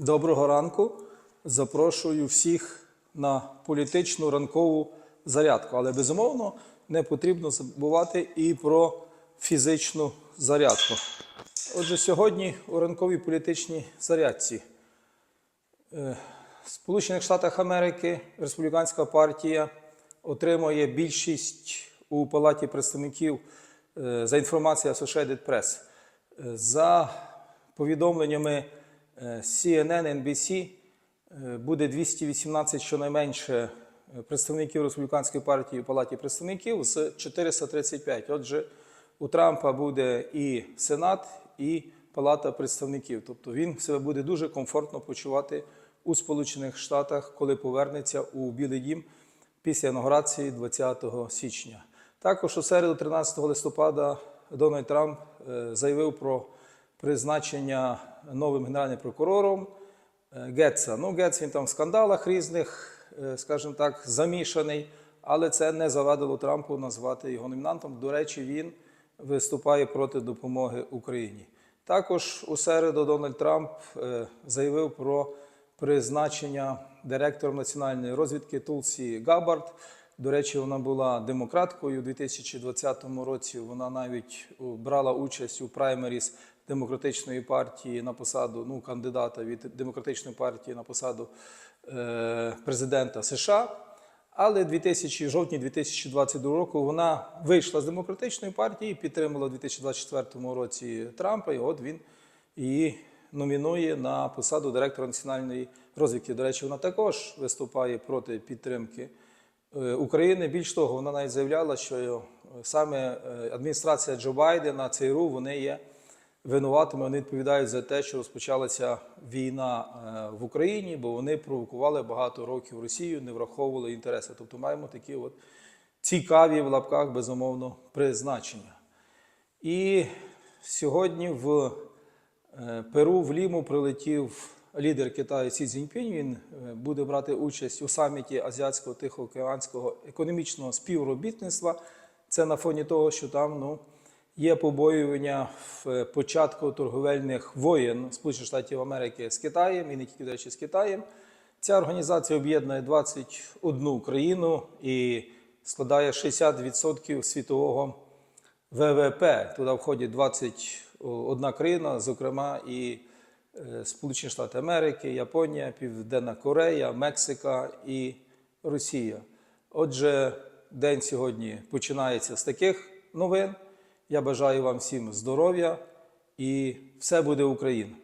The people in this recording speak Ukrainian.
Доброго ранку. Запрошую всіх на політичну ранкову зарядку. Але безумовно не потрібно забувати і про фізичну зарядку. Отже, сьогодні у ранковій політичній зарядці е, в Сполучених Штатах Америки Республіканська партія отримує більшість у Палаті представників е, за інформацією Associated Press. Е, За повідомленнями е, CNN, NBC, е, буде 218 щонайменше е, представників Республіканської партії у Палаті представників з 435. Отже, у Трампа буде і Сенат, і Палата представників. Тобто він себе буде дуже комфортно почувати у Сполучених Штатах, коли повернеться у Білий Дім після інаугурації 20 січня. Також у середу, 13 листопада, Дональд Трамп е, заявив про призначення новим генеральним прокурором е, Гетца. Ну, Гетц він там в скандалах різних, е, скажімо так, замішаний, але це не завадило Трампу назвати його номінантом. До речі, він виступає проти допомоги Україні. Також у середу Дональд Трамп е, заявив про призначення директором національної розвідки Тулсі Габард. До речі, вона була демократкою у 2020 році. Вона навіть брала участь у праймеріс демократичної партії на посаду ну, кандидата від демократичної партії на посаду е, президента США. Але 2000, жовтні 2022 року вона вийшла з демократичної партії, підтримала у 2024 році Трампа, і от він її номінує на посаду директора національної розвідки. До речі, вона також виступає проти підтримки е, України. Більш того, вона навіть заявляла, що е, саме е, адміністрація Джо Байдена, ЦРУ, вони є винуватими, вони відповідають за те, що розпочалася війна е, в Україні, бо вони провокували багато років Росію, не враховували інтереси. Тобто маємо такі от цікаві в лапках, безумовно, призначення. І сьогодні в е, Перу в Ліму прилетів лідер Китаю Сі Цзіньпінь. Він е, буде брати участь у саміті Азіатського Тихоокеанського економічного співробітництва. Це на фоні того, що там ну, є побоювання в е, початку торговельних воєн Сполучених Штатів Америки з Китаєм і не тільки, до речі, з Китаєм. Ця організація об'єднує 21 країну і складає 60% світового ВВП. Туди входять 21 країна, зокрема і Сполучені Штати Америки, Японія, Південна Корея, Мексика і Росія. Отже, день сьогодні починається з таких новин. Я бажаю вам всім здоров'я і все буде Україна!